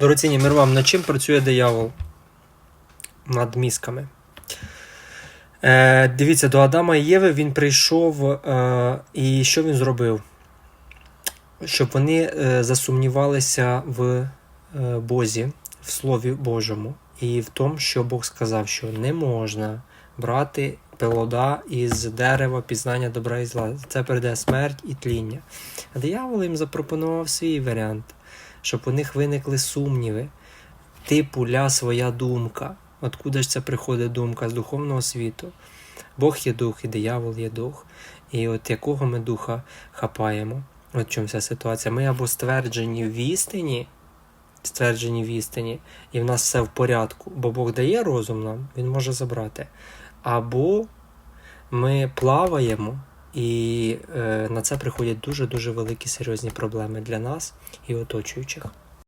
Дорогоцінні, мир вам, над чим працює диявол? Над мізками. Е, дивіться, до Адама і Єви він прийшов, е, і що він зробив? Щоб вони е, засумнівалися в е, Бозі, в Слові Божому, і в тому, що Бог сказав, що не можна брати плода із дерева пізнання добра і зла. Це прийде смерть і тління. Диявол їм запропонував свій варіант, щоб у них виникли сумніви, типу ля своя думка. Откуда ж це приходить думка з духовного світу? Бог є дух, і диявол є дух. І от якого ми духа хапаємо? От чому вся ситуація. Ми або стверджені в істині, стверджені в істині, і в нас все в порядку, бо Бог дає розум нам, Він може забрати. Або ми плаваємо, і е, на це приходять дуже-дуже великі серйозні проблеми для нас і оточуючих.